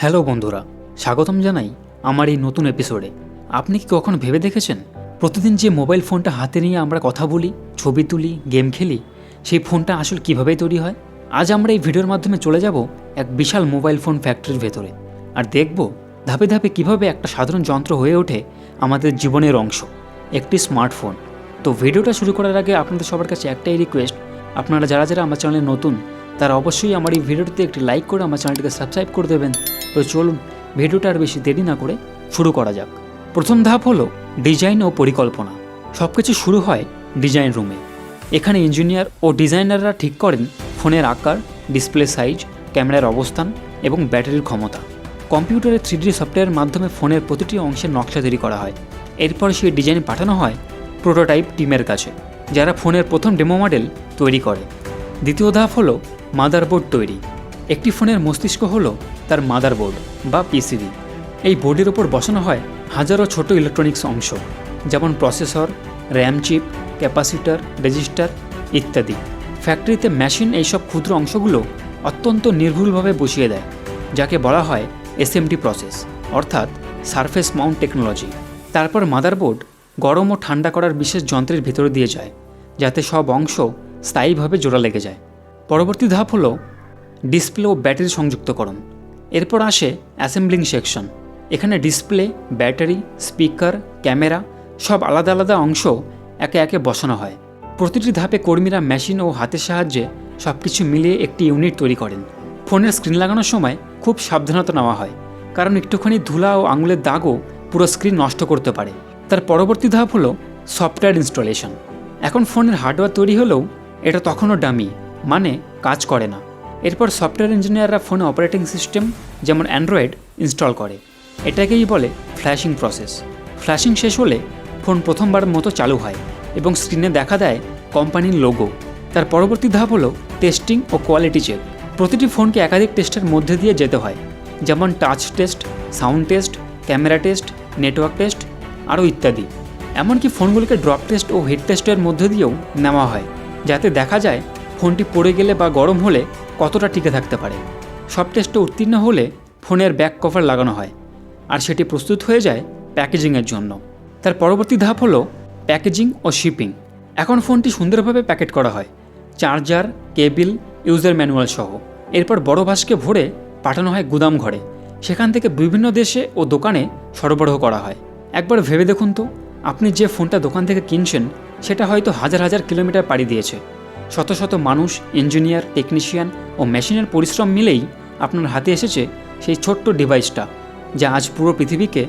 Hello বন্ধুরা, স্বাগতম জানাই আমার এই নতুন এপিসোডে আপনি কি কখনো ভেবে দেখেছেন? প্রতিদিন যে মোবাইল ফোনটা হাতে নিয়ে আমরা কথা বলি, ছবি তুলি গেম খেলি, সেই ফোনটা আসলে কীভাবে তৈরি হয়? আজ আমরা এই ভিডিওর মাধ্যমে চলে যাব এক বিশাল মোবাইল ফোন ফ্যাক্টরির ভেতরে আর দেখব ধাপে ধাপে কীভাবে একটা সাধারণ যন্ত্র হয়ে ওঠে আমাদের জীবনের অংশ, একটি স্মার্টফোন তো ভিডিওটা শুরু করার আগে আপনাদের সবার কাছে একটাই রিকোয়েস্ট আপনারা যারা যারা আমার চ্যানেলে নতুন তারা অবশ্যই আমার এই ভিডিওটিতে একটি লাইক করে আমার চ্যানেলটিকে সাবস্ক্রাইব করে দেবেন। তো চলুন, ভিডিওটা আর বেশি দেরি না করে শুরু করা যাক। প্রথম ধাপ হলো ডিজাইন ও পরিকল্পনা। সব কিছু শুরু হয় ডিজাইন রুমে এখানে ইঞ্জিনিয়ার ও ডিজাইনাররা ঠিক করেন ফোনের আকার ডিসপ্লে সাইজ ক্যামেরার অবস্থান এবং ব্যাটারির ক্ষমতা। কম্পিউটারে থ্রিডি সফটওয়্যারের মাধ্যমে ফোনের প্রতিটি অংশের নকশা তৈরি করা হয়। এরপর সেই ডিজাইন পাঠানো হয় প্রোটোটাইপ টিমের কাছে, যারা ফোনের প্রথম ডেমো মডেল তৈরি করে। দ্বিতীয় ধাপ হলো মাদারবোর্ড তৈরি। একটি ফোনের মস্তিষ্ক হলো তার মাদারবোর্ড বা পিসিবি। এই বোর্ডের ওপর বসানো হয় হাজারো ছোট ইলেকট্রনিক্স অংশ, যেমন processor, RAM chip, capacitor, resistor ইত্যাদি। ফ্যাক্টরিতে মেশিন এইসব ক্ষুদ্র অংশগুলো অত্যন্ত নির্ভুলভাবে বসিয়ে দেয়, যাকে বলা হয় এসএমটি প্রসেস, অর্থাৎ সারফেস মাউন্ট টেকনোলজি। তারপর মাদারবোর্ড গরম ও ঠান্ডা করার বিশেষ যন্ত্রের ভিতরে দিয়ে যায়, যাতে সব অংশ স্থায়ীভাবে জোড়া লেগে যায়। পরবর্তী ধাপ হলো ডিসপ্লে ও ব্যাটারি সংযুক্তকরণ। এরপর আসে অ্যাসেম্বলিং সেকশন। এখানে ডিসপ্লে, ব্যাটারি, স্পিকার, ক্যামেরা সব আলাদা আলাদা অংশ একে একে বসানো হয়। প্রতিটি ধাপে কর্মীরা মেশিন ও হাতের সাহায্যে সব কিছু মিলিয়ে একটি ইউনিট তৈরি করেন। ফোনের স্ক্রিন লাগানোর সময় খুব সাবধানতা নেওয়া হয়, কারণ একটুখানি ধুলা ও আঙুলের দাগও পুরো স্ক্রিন নষ্ট করতে পারে। তার পরবর্তী ধাপ হলো সফটওয়্যার ইনস্টলেশন। এখন ফোনের হার্ডওয়্যার তৈরি হলেও এটা তখনও ডামি মানে কাজ করে না। এরপর সফটওয়্যার ইঞ্জিনিয়াররা ফোনে অপারেটিং সিস্টেম, যেমন অ্যান্ড্রয়েড, ইনস্টল করে। এটাকেই বলে ফ্ল্যাশিং প্রসেস। ফ্ল্যাশিং শেষ হলে ফোন প্রথমবার মতো চালু হয় এবং স্ক্রিনে দেখা দেয় কোম্পানির লোগো। তার পরবর্তী ধাপ হলো টেস্টিং ও কোয়ালিটি চেক। প্রতিটি ফোনকে একাধিক টেস্টের মধ্যে দিয়ে যেতে হয়, যেমন touch test, sound test, camera test, network test, আরও ইত্যাদি। এমনকি ফোনগুলিকে ড্রপ টেস্ট ও হেড টেস্টের মধ্যে দিয়েও নেওয়া হয়। যাতে দেখা যায় ফোনটি পড়ে গেলে বা গরম হলে কতটা টিকে থাকতে পারে। সব টেস্টে উত্তীর্ণ হলে ফোনের ব্যাক কভার লাগানো হয় আর সেটি প্রস্তুত হয়ে যায় প্যাকেজিংয়ের জন্য। তার পরবর্তী ধাপ হলো প্যাকেজিং ও শিপিং। এখন ফোনটি সুন্দরভাবে প্যাকেট করা হয়, চার্জার, কেবিল, ইউজার ম্যানুয়াল সহ। এরপর বড় বাসকে ভরে পাঠানো হয় গুদাম ঘরে। সেখান থেকে বিভিন্ন দেশে ও দোকানে সরবরাহ করা হয়। একবার ভেবে দেখুন তো, আপনি যে ফোনটা দোকান থেকে কিনছেন সেটা হয়তো হাজার হাজার কিলোমিটার পাড়ি দিয়েছে। শত শত মানুষ, ইঞ্জিনিয়ার, টেকনিশিয়ান ও মেশিনের পরিশ্রম মিলেই আপনার হাতে এসেছে সেই ছোট্ট ডিভাইসটা, যা আজ পুরো পৃথিবীকে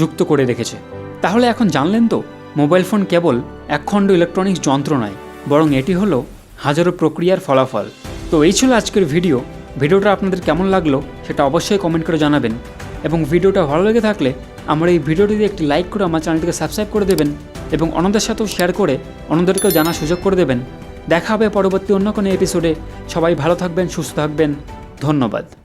যুক্ত করে রেখেছে। তাহলে এখন জানলেন তো, মোবাইল ফোন কেবল একখণ্ড ইলেকট্রনিক্স যন্ত্র নয়, বরং এটি হলো হাজারো প্রক্রিয়ার ফলাফল। তো এই ছিল আজকের ভিডিও। ভিডিওটা আপনাদের কেমন লাগল সেটা অবশ্যই কমেন্ট করে জানাবেন। এবং ভিডিওটা ভালো লেগে থাকলে আমার এই ভিডিওটিতে একটি লাইক করে আমার চ্যানেলটিকে সাবস্ক্রাইব করে দেবেন। এবং অন্যদের সাথেও শেয়ার করে অন্যদেরকেও জানার সুযোগ করে দেবেন। দেখা হবে পরবর্তী অন্য কোনো এপিসোডে সবাই ভালো থাকবেন, সুস্থ থাকবেন। ধন্যবাদ।